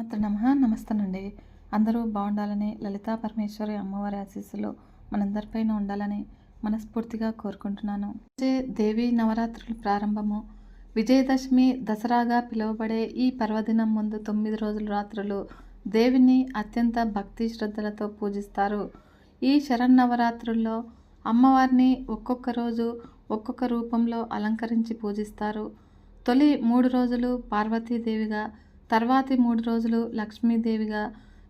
మాత్ర నమ నమస్తేనండి. అందరూ బాగుండాలని లలితా పరమేశ్వరి అమ్మవారి ఆశీస్సులు మనందరిపైన ఉండాలని మనస్ఫూర్తిగా కోరుకుంటున్నాను. దేవి నవరాత్రుల ప్రారంభము. విజయదశమి దసరాగా పిలువబడే ఈ పర్వదినం ముందు తొమ్మిది రోజుల రాత్రులు దేవిని అత్యంత భక్తి శ్రద్ధలతో పూజిస్తారు. ఈ శరన్నవరాత్రుల్లో అమ్మవారిని ఒక్కొక్క రోజు ఒక్కొక్క రూపంలో అలంకరించి పూజిస్తారు. తొలి మూడు రోజులు పార్వతీదేవిగా తర్వాతి మూడు రోజులు లక్ష్మీదేవిగా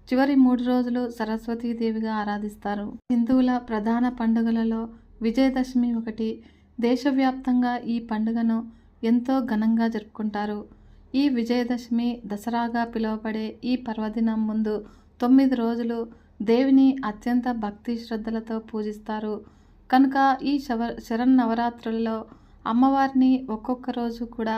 చివరి మూడు రోజులు సరస్వతీదేవిగా ఆరాధిస్తారు. హిందువుల ప్రధాన పండుగలలో విజయదశమి ఒకటి. దేశవ్యాప్తంగా ఈ పండుగను ఎంతో ఘనంగా జరుపుకుంటారు. ఈ విజయదశమి దసరాగా పిలువబడే ఈ పర్వదినం ముందు తొమ్మిది రోజులు దేవిని అత్యంత భక్తి శ్రద్ధలతో పూజిస్తారు. కనుక ఈ శవ శరన్నవరాత్రులలో అమ్మవారిని ఒక్కొక్క రోజు కూడా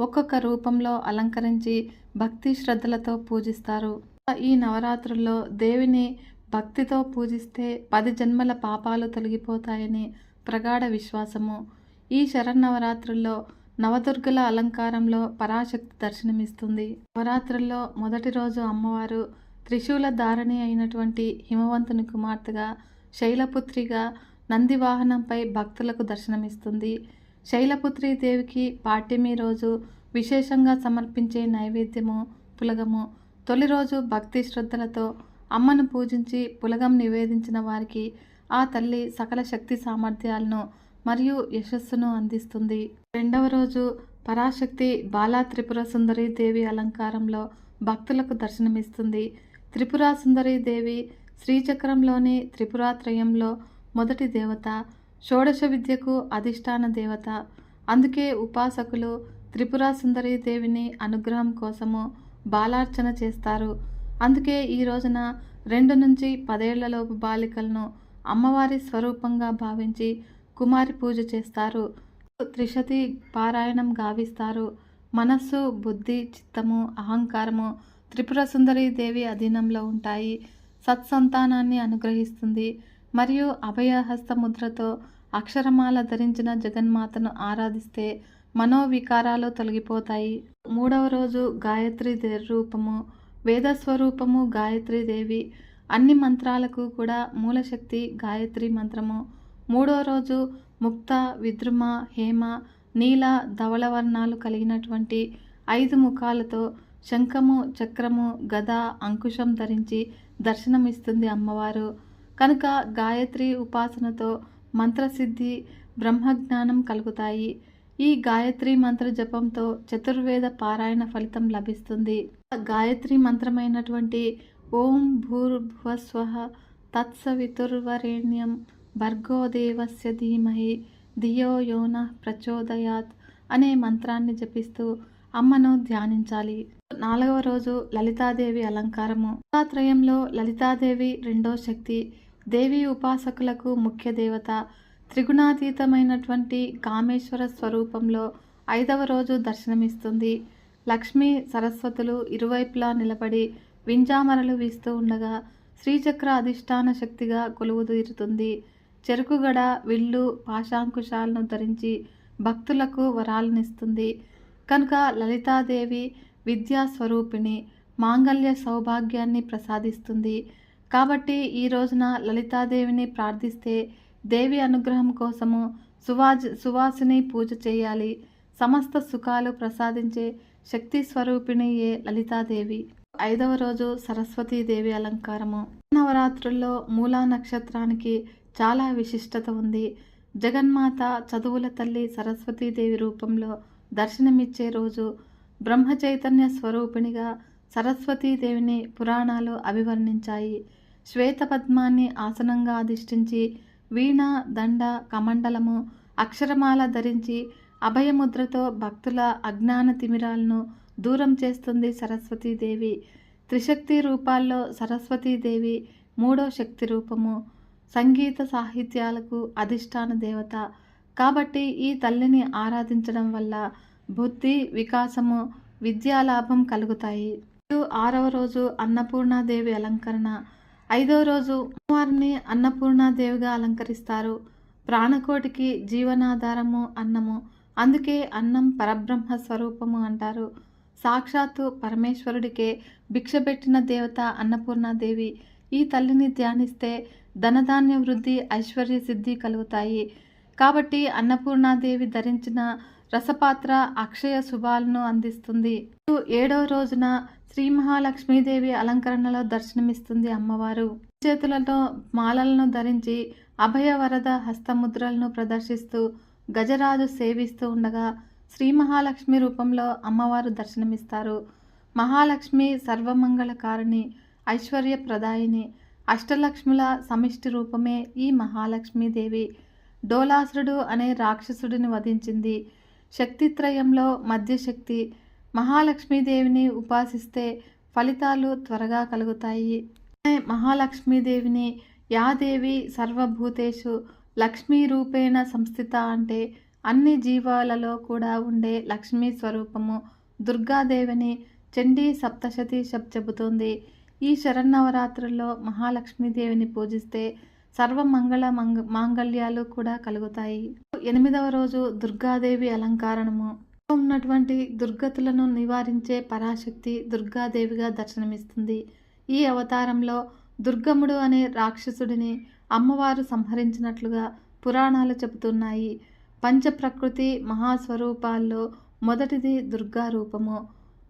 ఒక్కొక్క రూపంలో అలంకరించి భక్తి శ్రద్ధలతో పూజిస్తారు. ఈ నవరాత్రుల్లో దేవిని భక్తితో పూజిస్తే పది జన్మల పాపాలు తొలగిపోతాయని ప్రగాఢ విశ్వాసము. ఈ శరన్నవరాత్రుల్లో నవదుర్గల అలంకారంలో పరాశక్తి దర్శనమిస్తుంది. నవరాత్రుల్లో మొదటి రోజు అమ్మవారు త్రిశూల ధారణి అయినటువంటి హిమవంతుని కుమార్తెగా శైలపుత్రిగా నంది వాహనంపై భక్తులకు దర్శనమిస్తుంది. శైలపుత్రి దేవికి పాఠ్యమి రోజు విశేషంగా సమర్పించే నైవేద్యము పులగము. తొలి రోజు భక్తి శ్రద్ధలతో అమ్మను పూజించి పులగం నివేదించిన వారికి ఆ తల్లి సకల శక్తి సామర్థ్యాలను మరియు యశస్సును అందిస్తుంది. రెండవ రోజు పరాశక్తి బాలా త్రిపుర సుందరి దేవి అలంకారంలో భక్తులకు దర్శనమిస్తుంది. త్రిపుర సుందరి దేవి శ్రీచక్రంలోని త్రిపురాత్రయంలో మొదటి దేవత షోడశ విద్యకు అధిష్టాన దేవత. అందుకే ఉపాసకులు త్రిపుర సుందరీ దేవిని అనుగ్రహం కోసము బాలార్చన చేస్తారు. అందుకే ఈ రోజున రెండు నుంచి పదేళ్ళలోపు బాలికలను అమ్మవారి స్వరూపంగా భావించి కుమారి పూజ చేస్తారు. త్రిశతి పారాయణం గావిస్తారు. మనస్సు బుద్ధి చిత్తము అహంకారము త్రిపుర సుందరీ దేవి అధీనంలో ఉంటాయి. సత్సంతానాన్ని అనుగ్రహిస్తుంది. మరియు అభయహస్త ముద్రతో అక్షరమాల ధరించిన జగన్మాతను ఆరాధిస్తే మనోవికారాలు తొలగిపోతాయి. మూడవ రోజు గాయత్రి దే రూపము వేద స్వరూపము గాయత్రి దేవి. అన్ని మంత్రాలకు కూడా మూలశక్తి గాయత్రి మంత్రము. మూడవ రోజు ముక్త విద్రుమ హేమ నీల ధవళ వర్ణాలు కలిగినటువంటి ఐదు ముఖాలతో శంఖము చక్రము గద అంకుశం ధరించి దర్శనమిస్తుంది అమ్మవారు. కనుక గాయత్రి ఉపాసనతో మంత్రసిద్ధి బ్రహ్మజ్ఞానం కలుగుతాయి. ఈ గాయత్రి మంత్ర జపంతో చతుర్వేద పారాయణ ఫలితం లభిస్తుంది. గాయత్రి మంత్రమైనటువంటి ఓం భూర్భువస్వ తత్సవితుర్వరేణ్యం భర్గోదేవస్య ధీమహి ధియో యోన ప్రచోదయాత్ అనే మంత్రాన్ని జపిస్తూ అమ్మను ధ్యానించాలి. నాలుగవ రోజు లలితాదేవి అలంకారము. త్రయంలో లలితాదేవి రెండో శక్తి దేవి ఉపాసకులకు ముఖ్య దేవత. త్రిగుణాతీతమైనటువంటి కామేశ్వర స్వరూపంలో ఐదవ రోజు దర్శనమిస్తుంది. లక్ష్మీ సరస్వతులు ఇరువైపులా నిలబడి వింజామరలు వీస్తూ ఉండగా శ్రీచక్ర అధిష్టాన శక్తిగా కొలువుదీరుతుంది చెరుకుగడ విల్లు పాశాంకుశాలను ధరించి భక్తులకు వరాలనిస్తుంది. కనుక లలితాదేవి విద్యా స్వరూపిణి మాంగళ్య సౌభాగ్యాన్ని ప్రసాదిస్తుంది. కాబట్టి ఈ రోజున లలితాదేవిని ప్రార్థిస్తే దేవి అనుగ్రహం కోసము సువాజ్ సువాసిని పూజ చేయాలి. సమస్త సుఖాలు ప్రసాదించే శక్తి స్వరూపిణియే లలితాదేవి. ఐదవ రోజు సరస్వతీదేవి అలంకారము. నవరాత్రుల్లో మూలా నక్షత్రానికి చాలా విశిష్టత ఉంది. జగన్మాత చదువుల తల్లి సరస్వతీదేవి రూపంలో దర్శనమిచ్చే రోజు బ్రహ్మ చైతన్య స్వరూపిణిగా సరస్వతీదేవిని పురాణాలు అభివర్ణించాయి. శ్వేతపద్మాన్ని ఆసనంగా అధిష్ఠించి వీణ దండ కమండలము అక్షరమాల ధరించి అభయముద్రతో భక్తుల అజ్ఞాన తిమిరాలను దూరం చేస్తుంది సరస్వతీదేవి. త్రిశక్తి రూపాల్లో సరస్వతీదేవి మూడో శక్తి రూపము. సంగీత సాహిత్యాలకు అధిష్టాన దేవత. కాబట్టి ఈ తల్లిని ఆరాధించడం వల్ల బుద్ధి వికాసము విద్యాలాభం కలుగుతాయి. ఆరవ రోజు అన్నపూర్ణాదేవి అలంకరణ. ఐదో రోజు అమ్మవారిని అన్నపూర్ణాదేవిగా అలంకరిస్తారు. ప్రాణకోటికి జీవనాధారము అన్నము. అందుకే అన్నం పరబ్రహ్మ స్వరూపము అంటారు. సాక్షాత్తు పరమేశ్వరుడికే భిక్షపెట్టిన దేవత అన్నపూర్ణాదేవి. ఈ తల్లిని ధ్యానిస్తే ధనధాన్య వృద్ధి ఐశ్వర్య సిద్ధి కలుగుతాయి. కాబట్టి అన్నపూర్ణాదేవి ధరించిన రసపాత్ర అక్షయ శుభాలను అందిస్తుంది. ఏడవ రోజున శ్రీ మహాలక్ష్మీదేవి అలంకరణలో దర్శనమిస్తుంది అమ్మవారు. చేతులతో మాలలను ధరించి అభయ వరద హస్తముద్రలను ప్రదర్శిస్తూ గజరాజు సేవిస్తూ ఉండగా శ్రీ మహాలక్ష్మి రూపంలో అమ్మవారు దర్శనమిస్తారు. మహాలక్ష్మి సర్వమంగళకారిణి ఐశ్వర్య ప్రదాయిని అష్టలక్ష్ముల సమిష్టి రూపమే ఈ మహాలక్ష్మీదేవి. డోలాసురుడు అనే రాక్షసుడిని వధించింది. శక్తిత్రయంలో మధ్యశక్తి మహాలక్ష్మీదేవిని ఉపాసిస్తే ఫలితాలు త్వరగా కలుగుతాయి. మహాలక్ష్మీదేవిని యాదేవి సర్వభూతేషు లక్ష్మీ రూపేణ సంస్థిత అంటే అన్ని జీవాలలో కూడా ఉండే లక్ష్మీ స్వరూపము దుర్గాదేవిని చండీ సప్తశతి శబ్ చెబుతోంది. ఈ శరన్నవరాత్రుల్లో మహాలక్ష్మీదేవిని పూజిస్తే సర్వమంగళ మంగ మాంగళ్యాలు కూడా కలుగుతాయి. ఎనిమిదవ రోజు దుర్గాదేవి అలంకారణము. ఉన్నటువంటి దుర్గతులను నివారించే పరాశక్తి దుర్గాదేవిగా దర్శనమిస్తుంది. ఈ అవతారంలో దుర్గముడు అనే రాక్షసుడిని అమ్మవారు సంహరించినట్లుగా పురాణాలు చెబుతున్నాయి. పంచప్రకృతి మహాస్వరూపాల్లో మొదటిది దుర్గా రూపము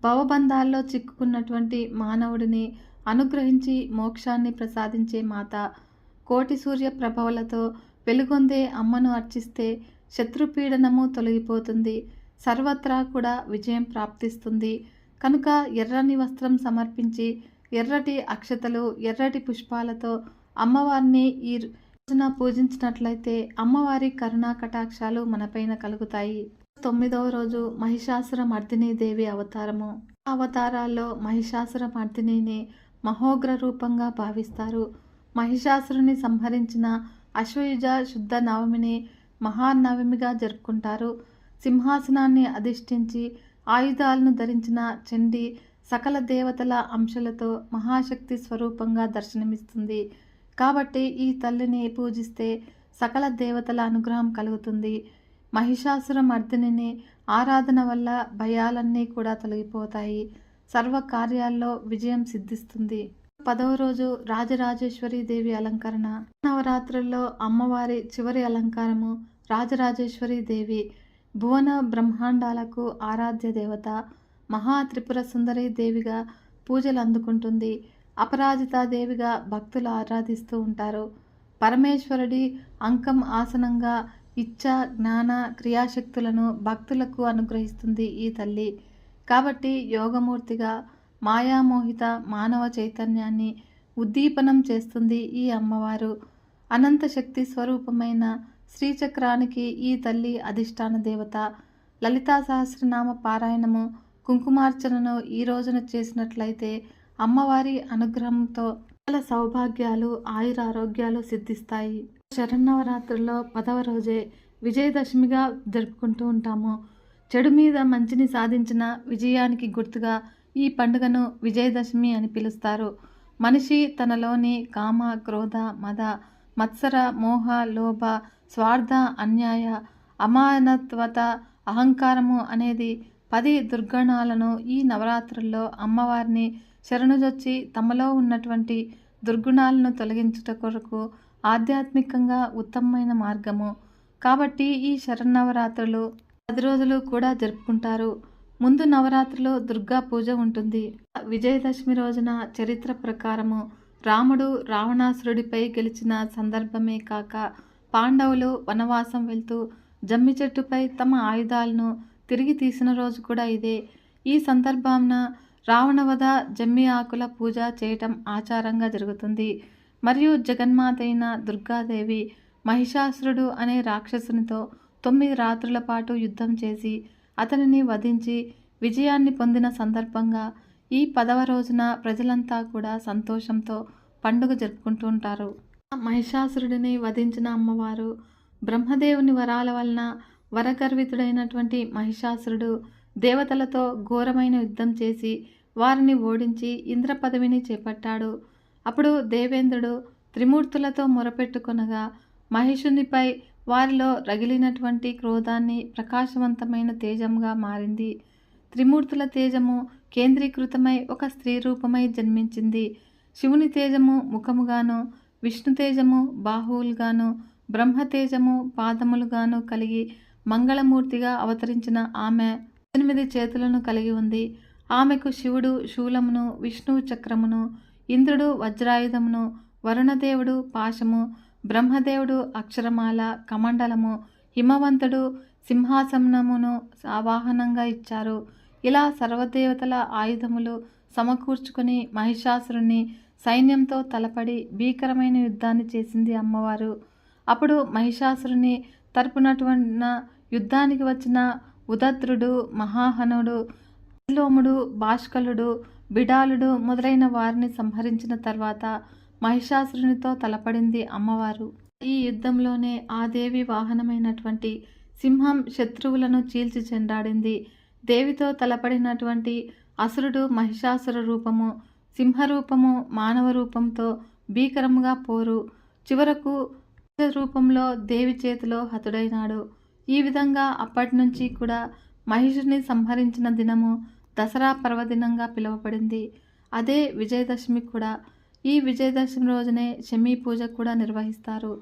భవబంధాల్లో చిక్కుకున్నటువంటి మానవుడిని అనుగ్రహించి మోక్షాన్ని ప్రసాదించే మాత. కోటి సూర్య ప్రభవలతో వెలుగొందే అమ్మను అర్చిస్తే శత్రుపీడనము తొలగిపోతుంది. సర్వత్రా కూడా విజయం ప్రాప్తిస్తుంది. కనుక ఎర్రని వస్త్రం సమర్పించి ఎర్రటి అక్షతలు ఎర్రటి పుష్పాలతో అమ్మవారిని ఈ రోజున పూజించినట్లయితే అమ్మవారి కరుణా కటాక్షాలు మనపైన కలుగుతాయి. తొమ్మిదవ రోజు మహిషాసుర మర్దిని దేవి అవతారము. ఆ అవతారాల్లో మహిషాసుర మర్దినిని మహోగ్ర రూపంగా భావిస్తారు. మహిషాసురుని సంహరించిన అశ్వయుజ శుద్ధ నవమిని మహానవమిగా జరుపుకుంటారు. సింహాసనాన్ని అధిష్ఠించి ఆయుధాలను ధరించిన చండి సకల దేవతల అంశాలతో మహాశక్తి స్వరూపంగా దర్శనమిస్తుంది. కాబట్టి ఈ తల్లిని పూజిస్తే సకల దేవతల అనుగ్రహం కలుగుతుంది. మహిషాసుర మర్దిని ఆరాధన వల్ల భయాలన్నీ కూడా తొలగిపోతాయి. సర్వ కార్యాల్లో విజయం సిద్ధిస్తుంది. పదవ రోజు రాజరాజేశ్వరి దేవి అలంకరణ. నవరాత్రుల్లో అమ్మవారి చివరి అలంకారము రాజరాజేశ్వరి దేవి. భువన బ్రహ్మాండాలకు ఆరాధ్య దేవత మహా త్రిపుర సుందరి దేవిగా పూజలు అందుకుంటుంది. అపరాజిత దేవిగా భక్తులు ఆరాధిస్తూ ఉంటారు. పరమేశ్వరుడి అంకం ఆసనంగా ఇచ్చ జ్ఞాన క్రియాశక్తులను భక్తులకు అనుగ్రహిస్తుంది ఈ తల్లి. కాబట్టి యోగమూర్తిగా మాయామోహిత మానవ చైతన్యాన్ని ఉద్దీపనం చేస్తుంది ఈ అమ్మవారు. అనంత శక్తి స్వరూపమైన శ్రీచక్రానికి ఈ తల్లి అధిష్టాన దేవత. లలితా సహస్రనామ పారాయణము కుంకుమార్చనను ఈ రోజున చేసినట్లయితే అమ్మవారి అనుగ్రహంతో చాలా సౌభాగ్యాలు ఆయురారోగ్యాలు సిద్ధిస్తాయి. శరన్నవరాత్రుల్లో పదవ రోజే విజయదశమిగా జరుపుకుంటూ ఉంటాము. చెడు మీద మంచిని సాధించిన విజయానికి గుర్తుగా ఈ పండుగను విజయదశమి అని పిలుస్తారు. మనిషి తనలోని కామ క్రోధ మద మత్సర మోహ లోభ స్వార్థ అన్యాయ అమానత్వత అహంకారము అనేది పది దుర్గణాలను ఈ నవరాత్రుల్లో అమ్మవారిని శరణుజొచ్చి తమలో ఉన్నటువంటి దుర్గుణాలను తొలగించుట కొరకు ఆధ్యాత్మికంగా ఉత్తమమైన మార్గము. కాబట్టి ఈ శరన్నవరాత్రులు పది రోజులు కూడా జరుపుకుంటారు. ముందు నవరాత్రిలో దుర్గా పూజ ఉంటుంది. విజయదశమి రోజున చరిత్ర ప్రకారము రాముడు రావణాసురుడిపై గెలిచిన సందర్భమే కాక పాండవులు వనవాసం వెళ్తూ జమ్మి చెట్టుపై తమ ఆయుధాలను తిరిగి తీసిన రోజు కూడా ఇదే. ఈ సందర్భాన రావణవధ జమ్మి ఆకుల పూజ చేయటం ఆచారంగా జరుగుతుంది. మరియు జగన్మాత అయిన దుర్గాదేవి మహిషాసురుడు అనే రాక్షసునితో తొమ్మిది రాత్రుల పాటు యుద్ధం చేసి అతనిని వధించి విజయాన్ని పొందిన సందర్భంగా ఈ పదవ రోజున ప్రజలంతా కూడా సంతోషంతో పండుగ జరుపుకుంటూ ఉంటారు. మహిషాసురుడిని వధించిన అమ్మవారు బ్రహ్మదేవుని వరాల వలన వరగర్వితుడైనటువంటి మహిషాసురుడు దేవతలతో ఘోరమైన యుద్ధం చేసి వారిని ఓడించి ఇంద్ర పదవిని చేపట్టాడు. అప్పుడు దేవేంద్రుడు త్రిమూర్తులతో మొరపెట్టుకొనగా మహిషునిపై వారిలో రగిలినటువంటి క్రోధాన్ని ప్రకాశవంతమైన తేజంగా మారింది. త్రిమూర్తుల తేజము కేంద్రీకృతమై ఒక స్త్రీ రూపమై జన్మించింది. శివుని తేజము ముఖముగాను విష్ణుతేజము బాహువులుగాను బ్రహ్మతేజము పాదములుగాను కలిగి మంగళమూర్తిగా అవతరించిన ఆమె ఎనిమిది చేతులను కలిగి ఉంది. ఆమెకు శివుడు శూలమును విష్ణువు చక్రమును ఇంద్రుడు వజ్రాయుధమును వరుణదేవుడు పాశము బ్రహ్మదేవుడు అక్షరమాల కమండలము హిమవంతుడు సింహాసనమును ఆవాహనంగా ఇచ్చారు. ఇలా సర్వదేవతల ఆయుధములు సమకూర్చుకొని మహిషాసురుని సైన్యంతో తలపడి భీకరమైన యుద్ధాన్ని చేసింది అమ్మవారు. అప్పుడు మహిషాసురుని తరపునటువంటి యుద్ధానికి వచ్చిన ఉదద్రుడు మహాహనుడు లోముడు భాష్కలుడు బిడాలుడు మొదలైన వారిని సంహరించిన తర్వాత మహిషాసురునితో తలపడింది అమ్మవారు. ఈ యుద్ధంలోనే ఆ దేవి వాహనమైనటువంటి సింహం శత్రువులను చీల్చి చెండాడింది. దేవితో తలపడినటువంటి అసురుడు మహిషాసుర రూపము సింహరూపము మానవ రూపంతో భీకరముగా పోరు. చివరకు రూపంలో దేవి చేతిలో హతుడైనాడు. ఈ విధంగా అప్పటి నుంచి కూడా మహిషుని సంహరించిన దినము దసరా పర్వదినంగా పిలువబడింది. అదే విజయదశమి కూడా. ఈ విజయదశమి రోజునే శమీ పూజ కూడా నిర్వహిస్తారు.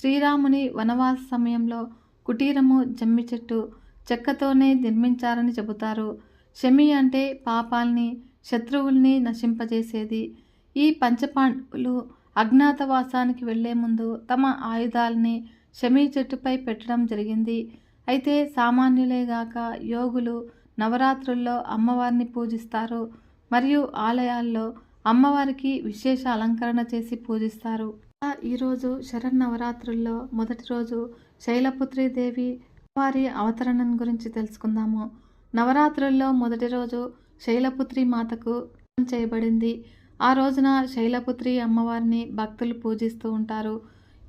శ్రీరాముని వనవాస సమయంలో కుటీరము జమ్మి చెట్టు చెక్కతోనే నిర్మించారని చెబుతారు. శమి అంటే పాపాల్ని శత్రువుల్ని నశింపజేసేది. ఈ పంచపాండవులు అజ్ఞాతవాసానికి వెళ్ళే ముందు తమ ఆయుధాలని శమీ చెట్టుపై పెట్టడం జరిగింది. అయితే సామాన్యులేగాక యోగులు నవరాత్రుల్లో అమ్మవారిని పూజిస్తారు. మరియు ఆలయాల్లో అమ్మవారికి విశేష అలంకరణ చేసి పూజిస్తారు. ఈరోజు శరన్నవరాత్రుల్లో మొదటి రోజు శైలపుత్రి దేవి వారి అవతరణం గురించి తెలుసుకుందాము. నవరాత్రుల్లో మొదటి రోజు శైలపుత్రి మాతకు చేయబడింది. ఆ రోజున శైలపుత్రి అమ్మవారిని భక్తులు పూజిస్తూ ఉంటారు.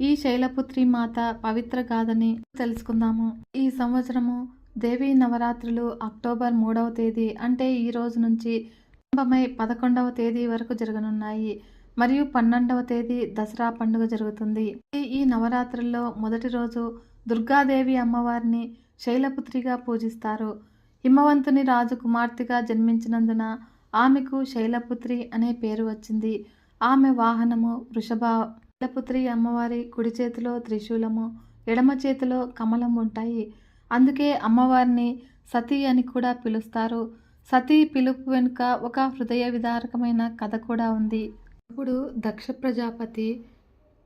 ఈ శైలపుత్రి మాత పవిత్ర గాథని తెలుసుకుందాము. ఈ సంవత్సరము దేవీ నవరాత్రులు అక్టోబర్ మూడవ తేదీ అంటే ఈ రోజు నుంచి ప్రారంభమై పదకొండవ తేదీ వరకు జరగనున్నాయి. మరియు పన్నెండవ తేదీ దసరా పండుగ జరుగుతుంది. ఈ నవరాత్రుల్లో మొదటి రోజు దుర్గాదేవి అమ్మవారిని శైలపుత్రిగా పూజిస్తారు. హిమవంతుని రాజు కుమార్తెగా జన్మించినందున ఆమెకు శైలపుత్రి అనే పేరు వచ్చింది. ఆమె వాహనము వృషభ శైలపుత్రి అమ్మవారి కుడి చేతిలో త్రిశూలము ఎడమ చేతిలో కమలం ఉంటాయి. అందుకే అమ్మవారిని సతీ అని కూడా పిలుస్తారు. సతీ పిలుపు వెనుక ఒక హృదయ విదారకమైన కథ కూడా ఉంది. ఇప్పుడు దక్ష ప్రజాపతి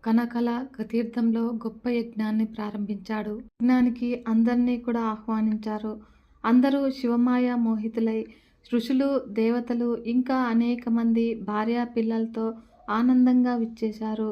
కనకల తీర్థంలో గొప్ప యజ్ఞాన్ని ప్రారంభించాడు. యజ్ఞానికి అందరినీ కూడా ఆహ్వానించారు. అందరూ శివమాయ మోహితులై ఋషులు దేవతలు ఇంకా అనేక మంది భార్యా పిల్లలతో ఆనందంగా విచ్చేశారు.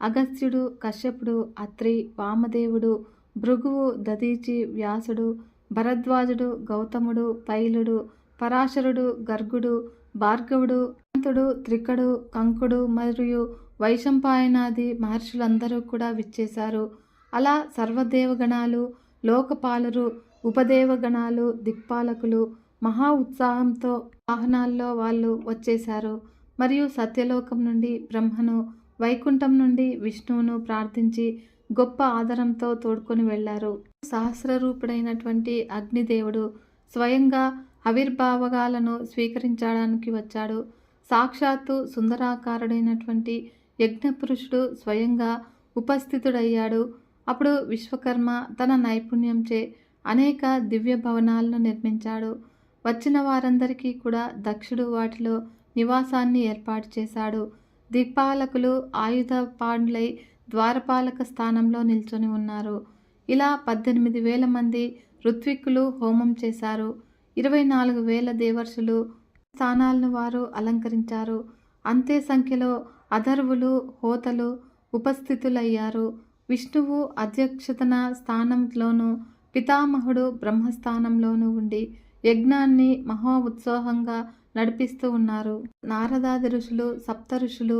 అగస్త్యుడు కశ్యపుడు అత్రి వామదేవుడు భృగువు దదీచి వ్యాసుడు భరద్వాజుడు గౌతముడు పైలుడు పరాశరుడు గర్గుడు భార్గవుడు అంతుడు త్రికడు కంకుడు మరియు వైశంపాయనాది మహర్షులందరూ కూడా విచ్చేశారు. అలా సర్వదేవగణాలు లోకపాలరు ఉపదేవగణాలు దిక్పాలకులు మహా ఉత్సాహంతో వాహనాల్లో వాళ్ళు వచ్చేశారు. మరియు సత్యలోకం నుండి బ్రహ్మను వైకుంఠం నుండి విష్ణువును ప్రార్థించి గొప్ప ఆదరంతో తోడుకొని వెళ్ళారు. సహస్రరూపుడైనటువంటి అగ్నిదేవుడు స్వయంగా ఆవిర్భావగాలను స్వీకరించడానికి వచ్చాడు. సాక్షాత్తు సుందరాకారుడైనటువంటి యజ్ఞపురుషుడు స్వయంగా ఉపస్థితుడయ్యాడు. అప్పుడు విశ్వకర్మ తన నైపుణ్యంచే అనేక దివ్య భవనాలను నిర్మించాడు. వచ్చిన వారందరికీ కూడా దక్షుడు వాటిలో నివాసాన్ని ఏర్పాటు చేశాడు. దిక్పాలకులు ఆయుధ పాండ్లై ద్వారపాలక స్థానంలో నిల్చొని ఉన్నారు. ఇలా పద్దెనిమిది వేల మంది ఋత్విక్కులు హోమం చేశారు. ఇరవై నాలుగు వేల దేవర్షులు స్థానాలను వారు అలంకరించారు. అంతే సంఖ్యలో అధర్వులు హోతలు ఉపస్థితులయ్యారు. విష్ణువు అధ్యక్షతన స్థానంలోనూ పితామహుడు బ్రహ్మస్థానంలోనూ ఉండి యజ్ఞాన్ని మహా ఉత్సాహంగా నడిపిస్తూ ఉన్నారు. నారదాది ఋషులు సప్త ఋషులు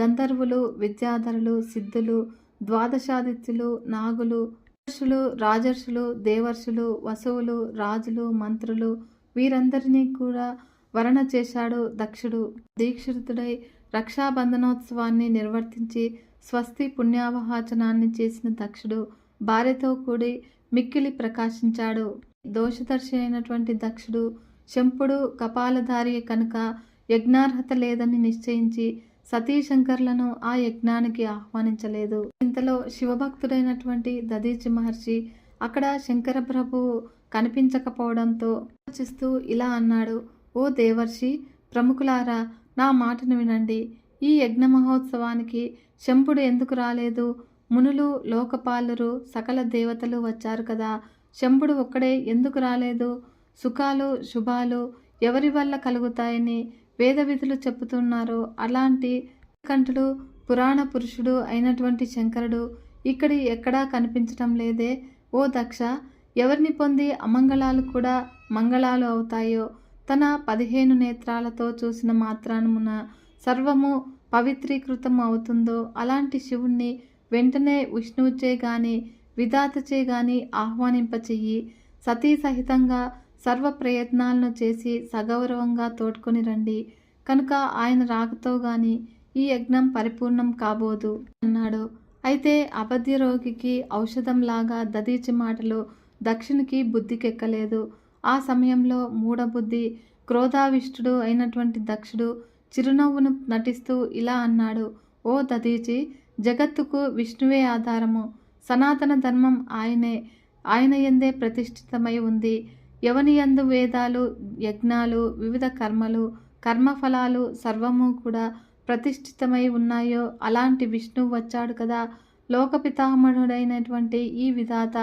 గంధర్వులు విద్యాధరులు సిద్ధులు ద్వాదశాదిత్యులు నాగులు ఋషులు రాజర్షులు దేవర్షులు వసువులు రాజులు మంత్రులు వీరందరినీ కూడా వరణ చేశాడు దక్షుడు. దీక్షితుడై రక్షాబంధనోత్సవాన్ని నిర్వర్తించి స్వస్తి పుణ్యావహాచనాన్ని చేసిన దక్షుడు. భార్యతో కూడి మిక్కిలి ప్రకాశించాడు. దోషదర్శి అయినటువంటి దక్షుడు శంపుడు కపాలధారి కనుక యజ్ఞార్హత లేదని నిశ్చయించి సతీశంకర్లను ఆ యజ్ఞానికి ఆహ్వానించలేదు. ఇంతలో శివభక్తుడైనటువంటి దదీచి మహర్షి అక్కడ శంకర ప్రభు కనిపించకపోవడంతో ఆలోచిస్తూ ఇలా అన్నాడు ఓ దేవర్షి ప్రముఖులారా నా మాటను వినండి. ఈ యజ్ఞ మహోత్సవానికి శంపుడు ఎందుకు రాలేదు? మునులు లోకపాలురు సకల దేవతలు వచ్చారు కదా. శంభుడు ఒక్కడే ఎందుకు రాలేదు? సుఖాలు శుభాలు ఎవరి వల్ల కలుగుతాయని వేద విధులు చెప్పుతున్నారు అలాంటి కంఠుడు పురాణ పురుషుడు అయినటువంటి శంకరుడు ఇక్కడి ఎక్కడా కనిపించటం లేదే. ఓ దక్ష ఎవరిని పొంది అమంగళాలు కూడా మంగళాలు అవుతాయో? తన పదిహేను నేత్రాలతో చూసిన మాత్రానమున సర్వము పవిత్రీకృతం అవుతుందో? అలాంటి శివుణ్ణి వెంటనే విష్ణువుచే గాని విధాతచే గాని ఆహ్వానింపచెయ్యి సతీ సహితంగా సర్వ ప్రయత్నాలను చేసి సగౌరవంగా తోడ్కొని రండి. కనుక ఆయన రాకతో గాని ఈ యజ్ఞం పరిపూర్ణం కాబోదు అన్నాడు. అయితే అబద్ధ రోగికి ఔషధంలాగా దదీచి మాటలు దక్షిణకి బుద్ధికెక్కలేదు. ఆ సమయంలో మూఢబుద్ధి క్రోధావిష్టుడు అయినటువంటి దక్షుడు చిరునవ్వును నటిస్తూ ఇలా అన్నాడు. ఓ దదీచి జగత్తుకు విష్ణువే ఆధారము. సనాతన ధర్మం ఆయనే. ఆయన ఎందే ప్రతిష్ఠితమై ఉంది. యవనియందు వేదాలు యజ్ఞాలు వివిధ కర్మలు కర్మఫలాలు సర్వము కూడా ప్రతిష్ఠితమై ఉన్నాయో అలాంటి విష్ణువు వచ్చాడు కదా. లోకపితామహుడైనటువంటి ఈ విధాత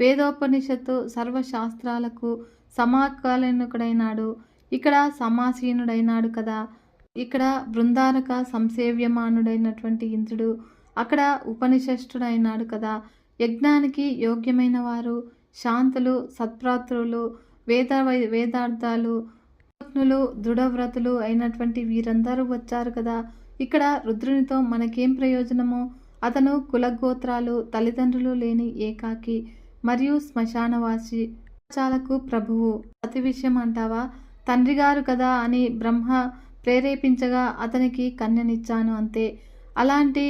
వేదోపనిషత్తు సర్వశాస్త్రాలకు సమాకాలీనుకుడైనాడు. ఇక్కడ సమాసీనుడైనాడు కదా. ఇక్కడ బృందారక సంసేవ్యమానుడైనటువంటి ఇంద్రుడు అక్కడ ఉపనిషష్ఠుడైనాడు కదా. యజ్ఞానికి యోగ్యమైన వారు శాంతులు సత్ప్రాత్రులు వేద వేదార్థాలు భక్తులు దృఢవ్రతులు అయినటువంటి వీరందరూ వచ్చారు కదా. ఇక్కడ రుద్రునితో మనకేం ప్రయోజనము? అతను కులగోత్రాలు తల్లిదండ్రులు లేని ఏకాకి మరియు శ్మశానవాసి చాలకు ప్రభువు. అతి విషయం అంటావా? తండ్రి గారు కదా అని బ్రహ్మ ప్రేరేపించగా అతనికి కన్యనిచ్చాను అంతే. అలాంటి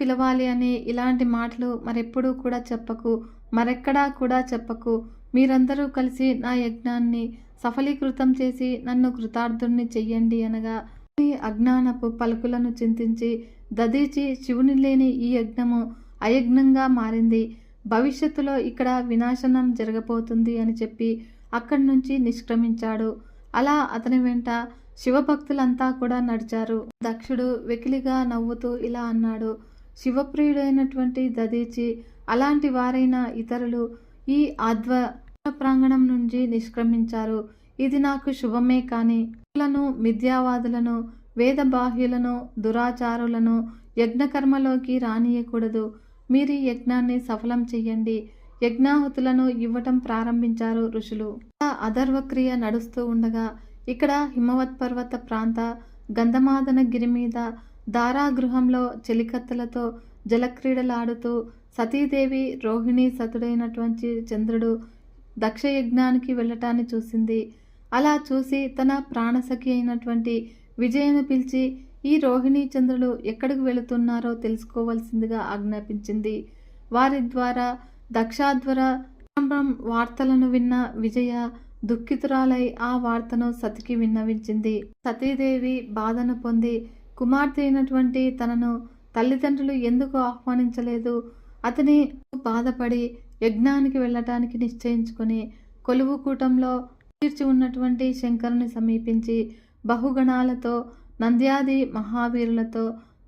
పిలవాలి అని ఇలాంటి మాటలు మరెప్పుడూ కూడా చెప్పకు మరెక్కడా కూడా చెప్పకు. మీరందరూ కలిసి నా యజ్ఞాన్ని సఫలీకృతం చేసి నన్ను కృతార్థుణ్ణి చెయ్యండి అనగా మీ అజ్ఞానపు పలుకులను చింతించి దదీచి శివుని లేని ఈ యజ్ఞము అయజ్ఞంగా మారింది. భవిష్యత్తులో ఇక్కడ వినాశనం జరగబోతుంది అని చెప్పి అక్కడి నుంచి నిష్క్రమించాడు. అలా అతని వెంట శివభక్తులంతా కూడా నడిచారు. దక్షుడు వెకిలిగా నవ్వుతూ ఇలా అన్నాడు శివప్రియుడైనటువంటి దదీచి అలాంటి వారైన ఇతరులు ఈ ఆధ్వ ప్రాంగణం నుంచి నిష్క్రమించారు. ఇది నాకు శుభమే కానీలను మిథ్యావాదులను వేద బాహ్యులను దురాచారులను యజ్ఞకర్మలోకి రానియకూడదు. మీరు ఈ యజ్ఞాన్ని సఫలం చెయ్యండి. యజ్ఞాహుతులను ఇవ్వటం ప్రారంభించారు ఋషులు. అధర్వక్రియ నడుస్తూ ఉండగా ఇక్కడ హిమవత్ పర్వత ప్రాంత గంధమాదన గిరి మీద దారాగృహంలో చెలికత్తెలతో జలక్రీడలాడుతూ సతీదేవి రోహిణి సతుడైనటువంటి చంద్రుడు దక్షయజ్ఞానికి వెళ్ళటాన్ని చూసింది. అలా చూసి తన ప్రాణసఖి అయినటువంటి విజయను పిలిచి ఈ రోహిణీ చంద్రులు ఎక్కడికి వెళుతున్నారో తెలుసుకోవలసిందిగా ఆజ్ఞాపించింది. వారి ద్వారా దక్షాధ్వర వార్తలను విన్న విజయ దుఃఖితురాలై ఆ వార్తను సతికి విన్నవించింది. సతీదేవి బాధను పొంది కుమార్తె అయినటువంటి తనను తల్లిదండ్రులు ఎందుకు ఆహ్వానించలేదు? అతని బాధపడి యజ్ఞానికి వెళ్ళటానికి నిశ్చయించుకొని కొలువు కూటంలో తీర్చి ఉన్నటువంటి శంకరుని సమీపించి బహుగణాలతో నంద్యాది మహావీరులతో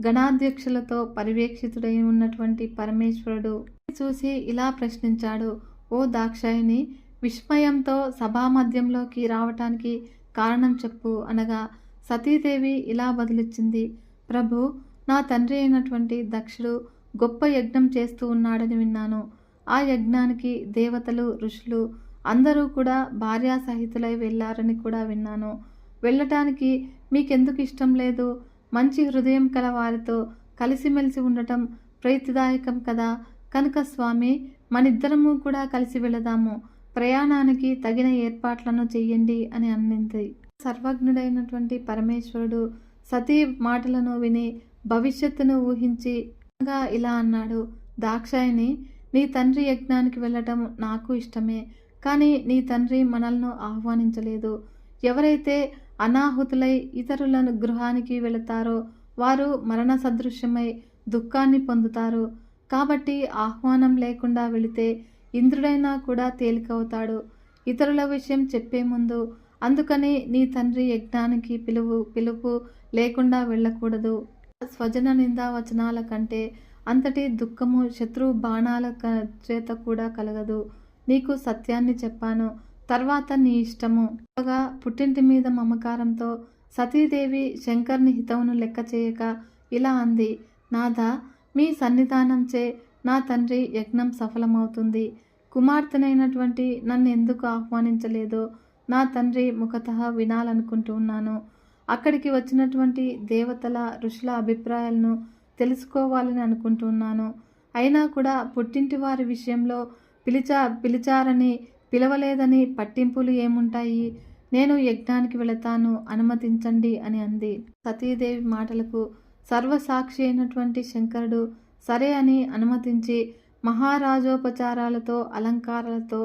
గణాధ్యక్షులతో పర్యవేక్షితుడై ఉన్నటువంటి పరమేశ్వరుడు చూసి ఇలా ప్రశ్నించాడు ఓ దాక్షాయిని విస్మయంతో సభా మధ్యంలోకి రావటానికి కారణం చెప్పు అనగా సతీదేవి ఇలా బదులిచ్చింది ప్రభు నా తండ్రి అయినటువంటి దక్షుడు గొప్ప యజ్ఞం చేస్తూ ఉన్నాడని విన్నాను. ఆ యజ్ఞానికి దేవతలు ఋషులు అందరూ కూడా భార్యా సహితులై వెళ్ళారని కూడా విన్నాను. వెళ్ళటానికి మీకెందుకు ఇష్టం లేదు? మంచి హృదయం కల వారితో కలిసిమెలిసి ఉండటం ప్రీతిదాయకం కదా. కనుక స్వామి మనిద్దరము కూడా కలిసి వెళదాము. ప్రయాణానికి తగిన ఏర్పాట్లను చెయ్యండి అని అన్నింది. సర్వజ్ఞుడైనటువంటి పరమేశ్వరుడు సతీ మాటలను విని భవిష్యత్తును ఊహించి ఇలా అన్నాడు దాక్షాయిని నీ తండ్రి యజ్ఞానికి వెళ్ళటం నాకు ఇష్టమే కానీ నీ తండ్రి మనల్ని ఆహ్వానించలేదు. ఎవరైతే అనాహుతులై ఇతరులను గృహానికి వెళతారో వారు మరణ సదృశ్యమై దుఃఖాన్ని పొందుతారు. కాబట్టి ఆహ్వానం లేకుండా వెళితే ఇంద్రుడైనా కూడా తేలికవుతాడు. ఇతరుల విషయం చెప్పే ముందు అందుకని నీ తండ్రి యజ్ఞానికి పిలువు పిలుపు లేకుండా వెళ్ళకూడదు. స్వజన నిందా వచనాల కంటే అంతటి దుఃఖము శత్రువు బాణాల క- చేత కూడా కలగదు. నీకు సత్యాన్ని చెప్పాను. తర్వాత నీ ఇష్టము. కాగా పుట్టింటి మీద మమకారంతో సతీదేవి శంకర్ని హితవును లెక్క చేయక ఇలా అంది. నాదా మీ సన్నిధానంచే నా తండ్రి యజ్ఞం సఫలమవుతుంది. కుమార్తెనైనటువంటి నన్ను ఎందుకు ఆహ్వానించలేదో? నా తండ్రి ముఖతః వినాలనుకుంటున్నాను అక్కడికి వచ్చినటువంటి దేవతల ఋషుల అభిప్రాయాలను తెలుసుకోవాలని అనుకుంటున్నాను అయినా కూడా పుట్టింటి వారి విషయంలో పిలిచా పిలిచారని పిలవలేదని పట్టింపులు ఏముంటాయి? నేను యజ్ఞానికి వెళతాను అనుమతించండి అని అంది. సతీదేవి మాటలకు సర్వసాక్షి అయినటువంటి శంకరుడు సరే అని అనుమతించి మహారాజోపచారాలతో అలంకారాలతో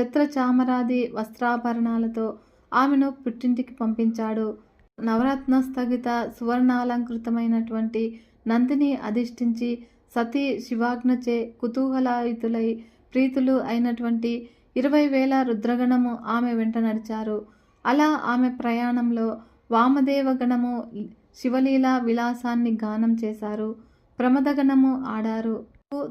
చిత్ర చామరాది వస్త్రాభరణాలతో ఆమెను పుట్టింటికి పంపించాడు. నవరత్న స్థగిత సువర్ణాలంకృతమైనటువంటి నందిని అధిష్ఠించి సతీ శివాగ్నచే కుతూహలాయుతులై ప్రీతులు అయినటువంటి ఇరవై వేల రుద్రగణము ఆమె వెంట నడిచారు. అలా ఆమె ప్రయాణంలో వామదేవగణము శివలీల విలాసాన్ని గానం చేశారు. ప్రమదగణము ఆడారు.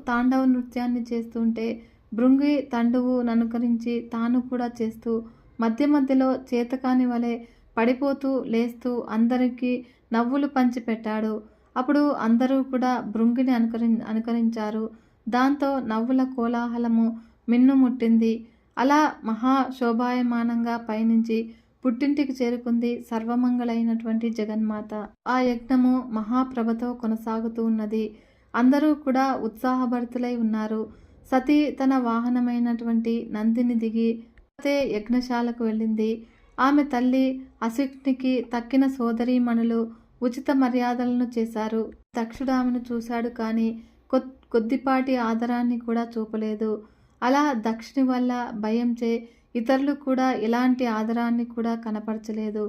తాండవ నృత్యాన్ని చేస్తుంటే భృంగి తండువు ననుకరించి తాను కూడా చేస్తూ మధ్య మధ్యలో చేతకాని వలె పడిపోతూ లేస్తూ అందరికీ నవ్వులు పంచిపెట్టాడు. అప్పుడు అందరూ కూడా భృంగిని అనుకరి అనుకరించారు. దాంతో నవ్వుల కోలాహలము మిన్నుముట్టింది అలా మహా శోభాయమానంగా పయనించి పుట్టింటికి చేరుకుంది సర్వమంగళైనటువంటి జగన్మాత. ఆ యజ్ఞము మహాప్రభతో కొనసాగుతూ ఉన్నది. అందరూ కూడా ఉత్సాహభరితులై ఉన్నారు. సతీ తన వాహనమైనటువంటి నందిని దిగి సతే యజ్ఞశాలకు వెళ్ళింది. ఆమె తల్లి అశిక్నికి తక్కిన సోదరీమణులు ఉచిత మర్యాదలను చేశారు. దక్షుడు ఆమెను చూశాడు కానీ కొద్దిపాటి ఆదరాన్ని కూడా చూపలేదు. అలా దక్షిణి వల్ల భయంచే ఇతరులు కూడా ఎలాంటి ఆదరాన్ని కూడా కనపరచలేదు.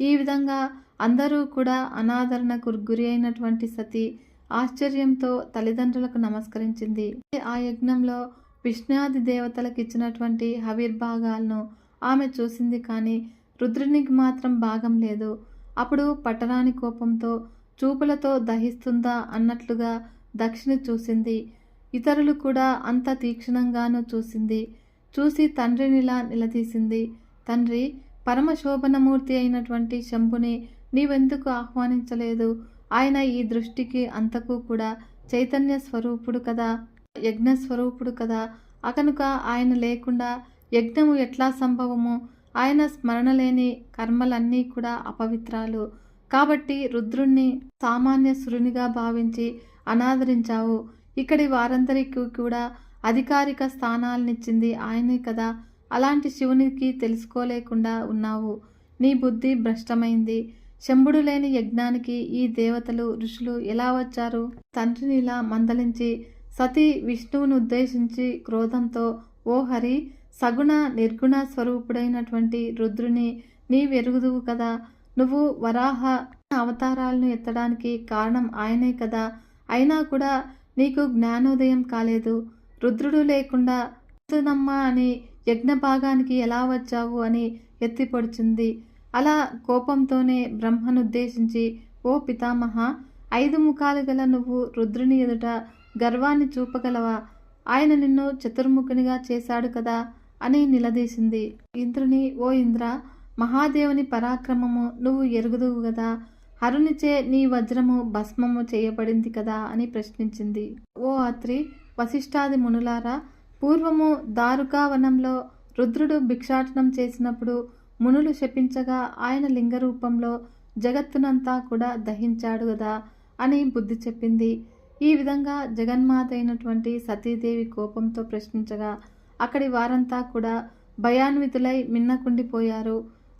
ఈ విధంగా అందరూ కూడా అనాదరణకు గురి అయినటువంటి సతీ ఆశ్చర్యంతో తల్లిదండ్రులకు నమస్కరించింది. ఆ యజ్ఞంలో విష్ణాది దేవతలకు ఇచ్చినటువంటి హవిర్భాగాలను ఆమె చూసింది కానీ రుద్రునికి మాత్రం భాగం లేదు. అప్పుడు పట్టరాని కోపంతో చూపులతో దహిస్తుందా అన్నట్లుగా దక్షిణ చూసింది. ఇతరులు కూడా అంత తీక్షణంగానూ చూసింది. చూసి తండ్రినిలా నిలదీసింది. తండ్రి పరమశోభనమూర్తి అయినటువంటి శంభుని నీవెందుకు ఆహ్వానించలేదు? ఆయన ఈ దృష్టికి అంతకు కూడా చైతన్య స్వరూపుడు కదా యజ్ఞ స్వరూపుడు కదా. అకనుక ఆయన లేకుండా యజ్ఞము ఎట్లా సంభవము? ఆయన స్మరణ లేని కర్మలన్నీ కూడా అపవిత్రాలు. కాబట్టి రుద్రుణ్ణి సామాన్య సురునిగా భావించి అనాదరించావు. ఇక్కడి వారందరికీ కూడా అధికారిక స్థానాలనిచ్చింది ఆయనే కదా. అలాంటి శివునికి తెలుసుకోలేకుండా ఉన్నావు. నీ బుద్ధి భ్రష్టమైంది. శంభుడు లేని యజ్ఞానికి ఈ దేవతలు ఋషులు ఎలా వచ్చారు? తండ్రిని ఇలా మందలించి సతీ విష్ణువును ఉద్దేశించి క్రోధంతో ఓ హరి సగుణ నిర్గుణ స్వరూపుడైనటువంటి రుద్రుని నీవెరుగుదువు కదా. నువ్వు వరాహ అవతారాలను ఎత్తడానికి కారణం ఆయనే కదా. అయినా కూడా నీకు జ్ఞానోదయం కాలేదు. రుద్రుడు లేకుండా నమ్మ అని యజ్ఞ భాగానికి ఎలా వచ్చావు అని ఎత్తిపొడిచింది. అలా కోపంతోనే బ్రహ్మనుద్దేశించి ఓ పితామహ ఐదు ముఖాలు గల నువ్వు రుద్రుని ఎదుట గర్వాన్ని చూపగలవా? ఆయన నిన్ను చతుర్ముఖునిగా చేశాడు కదా అని నిలదీసింది. ఇంద్రుని ఓ ఇంద్ర మహాదేవుని పరాక్రమము నువ్వు ఎరుగుదువు కదా? హరునిచే నీ వజ్రము భస్మము చేయబడింది కదా? అని ప్రశ్నించింది. ఓ అత్రి వశిష్ఠాది మునులారా పూర్వము దారుకావనంలో రుద్రుడు భిక్షాటనం చేసినప్పుడు మునులు శపించగా ఆయన లింగ రూపంలో జగత్తునంతా కూడా దహించాడు కదా అని బుద్ధి చెప్పింది. ఈ విధంగా జగన్మాత అయినటువంటి సతీదేవి కోపంతో ప్రశ్నించగా అక్కడి వారంతా కూడా భయాన్వితులై మిన్నకుండిపోయారు.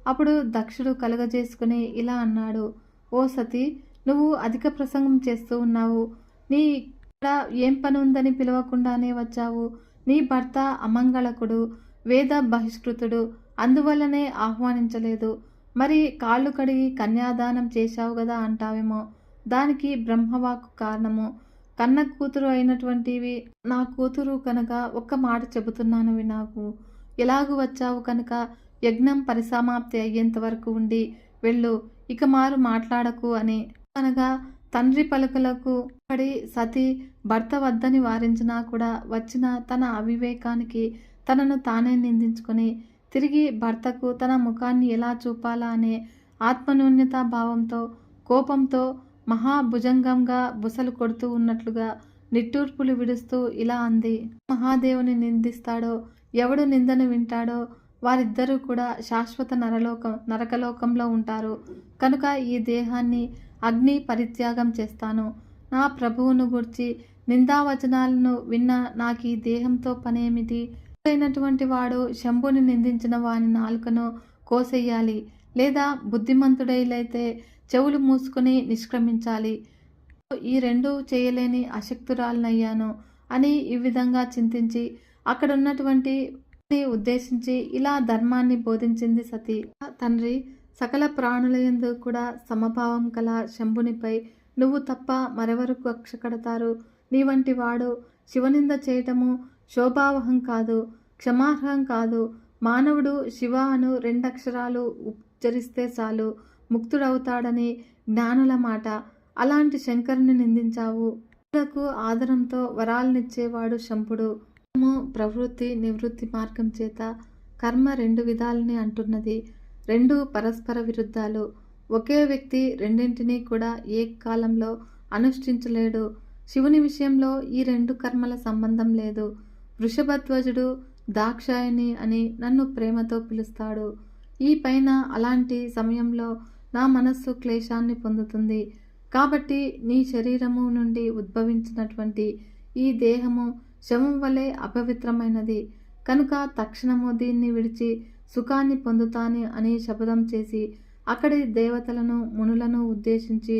అప్పుడు దక్షుడు కలుగజేసుకుని ఇలా అన్నాడు ఓ సతీ నువ్వు అధిక ప్రసంగం చేస్తూ ఉన్నావు. నీ ఇక్కడ ఏం పని ఉందని పిలవకుండానే వచ్చావు. నీ భర్త అమంగళకుడు వేద బహిష్కృతుడు. అందువల్లనే ఆహ్వానించలేదు. మరి కాళ్ళు కడిగి కన్యాదానం చేశావు కదా అంటావేమో. దానికి బ్రహ్మవాకు కారణము. కన్న కూతురు అయినటువంటివి నా కూతురు కనుక ఒక్క మాట చెబుతున్నాను నాకు ఎలాగూ వచ్చావు కనుక? యజ్ఞం పరిసమాప్తి అయ్యేంత వరకు ఉండి వెళ్ళు. ఇక మారు మాట్లాడకు అని. అనగా తండ్రి పలుకలకు పడి సతి భర్త వద్దని వారించినా కూడా వచ్చిన తన అవివేకానికి తనను తానే నిందించుకొని తిరిగి భర్తకు తన ముఖాన్ని ఎలా చూపాలా అనే ఆత్మన్యూన్యతా భావంతో కోపంతో మహాభుజంగంగా బుసలు కొడుతూ ఉన్నట్లుగా నిట్టూర్పులు విడుస్తూ ఇలా అంది. మహాదేవుని నిందిస్తాడో ఎవడు నిందను వింటాడో వారిద్దరూ కూడా శాశ్వత నరలోకం నరకలోకంలో ఉంటారు. కనుక ఈ దేహాన్ని అగ్ని పరిత్యాగం చేస్తాను. నా ప్రభువును గుర్చి నిందావచనాలను విన్న నాకు ఈ దేహంతో పనేమిటి? అయినటువంటి వాడు శంభుని నిందించిన వాని నాలుకను కోసెయ్యాలి లేదా బుద్ధిమంతుడైలైతే చెవులు మూసుకొని నిష్క్రమించాలి. ఈ రెండు చేయలేని అశక్తురాలనయ్యాను అని ఈ విధంగా చింతించి అక్కడ ఉన్నటువంటి ఉద్దేశించి ఇలా ధర్మాన్ని బోధించింది సతి. తండ్రి సకల ప్రాణులయందు కూడా సమభావం కల శంభునిపై నువ్వు తప్ప మరెవరు కక్ష కడతారు? నీ వంటి వాడు శివనింద చేయటము శోభావహం కాదు. క్షమార్హం కాదు. మానవుడు శివ అను రెండక్షరాలు ఉచ్చరిస్తే చాలు. ముక్తుడవుతాడని జ్ఞానుల మాట. అలాంటి శంకరుని నిందించావు. కు ఆదరంతో వరాలనిచ్చేవాడు శంపుడు ప్రవృత్తి నివృత్తి మార్గం చేత కర్మ రెండు విధాలని అంటున్నది. రెండు పరస్పర విరుద్ధాలు. ఒకే వ్యక్తి రెండింటినీ కూడా ఏ కాలంలో అనుష్ఠించలేడు. శివుని విషయంలో ఈ రెండు కర్మల సంబంధం లేదు. వృషభధ్వజుడు దాక్షాయణి అని నన్ను ప్రేమతో పిలుస్తాడు. ఈ పైన అలాంటి సమయంలో నా మనస్సు క్లేశాన్ని పొందుతుంది. కాబట్టి నీ శరీరము నుండి ఉద్భవించినటువంటి ఈ దేహము శవం వలె అపవిత్రమైనది. కనుక తక్షణము దీన్ని విడిచి సుఖాన్ని పొందుతాని అని శపథం చేసి అక్కడి దేవతలను మునులను ఉద్దేశించి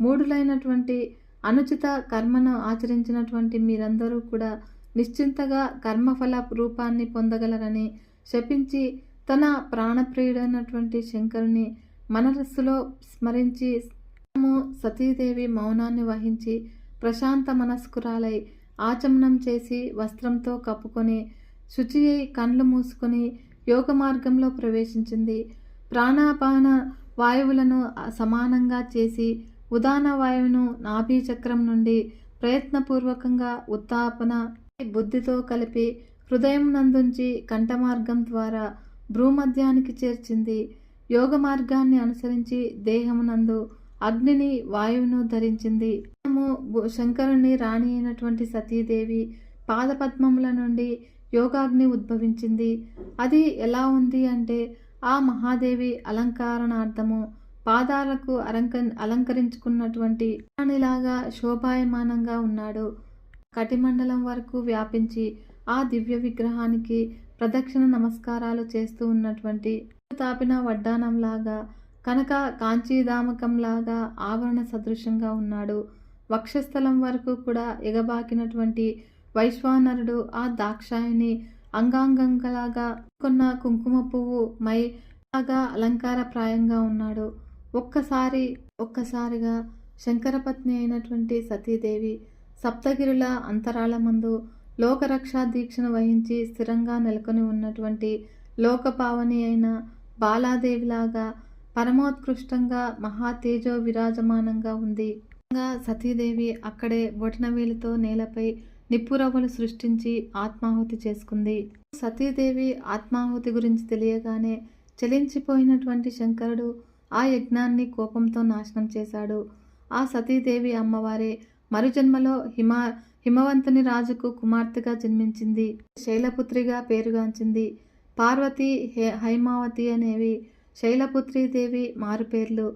మూడులైనటువంటి అనుచిత కర్మను ఆచరించినటువంటి మీరందరూ కూడా నిశ్చింతగా కర్మఫల రూపాన్ని పొందగలరని శపించి తన ప్రాణప్రియుడైనటువంటి శంకరుని మనస్సులో స్మరించి సతీదేవి మౌనాన్ని వహించి ప్రశాంత మనస్కురాలై ఆచమనం చేసి వస్త్రంతో కప్పుకొని శుచి అయి కండ్లు మూసుకొని యోగ మార్గంలో ప్రవేశించింది. ప్రాణాపాన వాయువులను సమానంగా చేసి ఉదాన వాయువును నాభీచక్రం నుండి ప్రయత్నపూర్వకంగా ఉత్తాపన బుద్ధితో కలిపి హృదయం నందుంచి కంఠమార్గం ద్వారా భ్రూమధ్యానికి చేర్చింది. యోగ మార్గాన్ని అనుసరించి దేహమునందు అగ్నిని వాయువును ధరించింది. శంకరుని రాణి అయినటువంటి సతీదేవి పాదపద్మముల నుండి యోగాగ్ని ఉద్భవించింది. అది ఎలా ఉంది అంటే ఆ మహాదేవి అలంకరణార్థము పాదాలకు అలంక అలంకరించుకున్నటువంటి రాణిలాగా శోభాయమానంగా ఉన్నాడు. కటిమండలం వరకు వ్యాపించి ఆ దివ్య విగ్రహానికి ప్రదక్షిణ నమస్కారాలు చేస్తూ ఉన్నటువంటి తాపిన వడ్డానంలాగా కనుక కాంచీదామకంలాగా ఆవరణ సదృశంగా ఉన్నాడు. వక్షస్థలం వరకు కూడా ఎగబాకినటువంటి వైశ్వానరుడు ఆ దాక్షాయిని అంగాంగంగలాగా కొన్న కుంకుమ పువ్వు మై లాగా అలంకారప్రాయంగా ఉన్నాడు. ఒక్కసారి ఒక్కసారిగా శంకరపత్ని అయినటువంటి సతీదేవి సప్తగిరుల అంతరాల మందు లోకరక్షా దీక్షను వహించి స్థిరంగా నెలకొని ఉన్నటువంటి లోకపావని అయిన బాలాదేవిలాగా పరమోత్కృష్టంగా మహాతేజో విరాజమానంగా ఉంది. సతీదేవి అక్కడే బొటనవేలితో నేలపై నిప్పురవ్వలు సృష్టించి ఆత్మాహుతి చేసుకుంది. సతీదేవి ఆత్మాహుతి గురించి తెలియగానే చలించిపోయినటువంటి శంకరుడు ఆ యజ్ఞాన్ని కోపంతో నాశనం చేశాడు. ఆ సతీదేవి అమ్మవారే మరుజన్మలో హిమ హిమవంతుని రాజుకు కుమార్తెగా జన్మించింది. శైలపుత్రిగా పేరుగాంచింది పార్వతి హైమావతి అనేవి శైలపుత్రీదేవి మారుపేర్లు.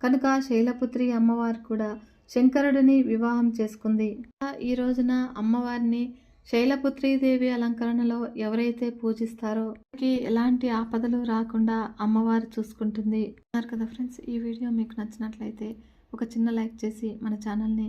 కనుక శైలపుత్రి అమ్మవారు కూడా శంకరుడిని వివాహం చేసుకుంది. ఈ రోజున అమ్మవారిని శైలపుత్రీదేవి అలంకరణలో ఎవరైతే పూజిస్తారో ఎలాంటి ఆపదలు రాకుండా అమ్మవారు చూసుకుంటుంది. కదా ఫ్రెండ్స్ ఈ వీడియో మీకు నచ్చినట్లయితే ఒక చిన్న లైక్ చేసి మన ఛానల్ని